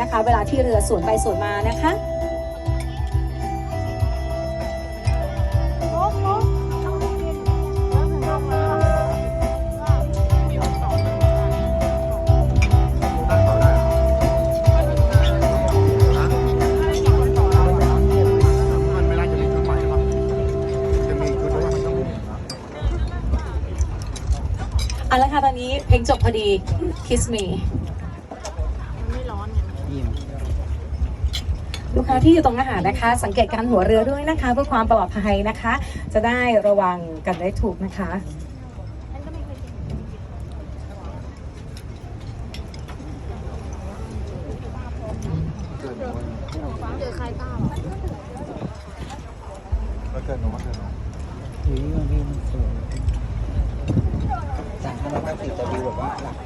นะคะ เวลาที่เรือสวนไปสวนมานะคะมันไม่น่าจะมีชุดใหม่หรอกจะมีชุดว่ามันต้องมีเอาละค่ะตอนนี้เพลงจบพอดี Kiss Me ลูกค้าที่อยู่ตรงอาหารนะคะ สังเกตการหัวเรือด้วยนะคะ เพื่อความปลอดภัยนะคะ จะได้ระวังกันได้ถูกนะคะแล้วเกิดหนูว่าเกิดหนูอุ้ยมันวิวมันสวยจากห้าร้อยแปดสิบจะวิวแบบว่าหลัก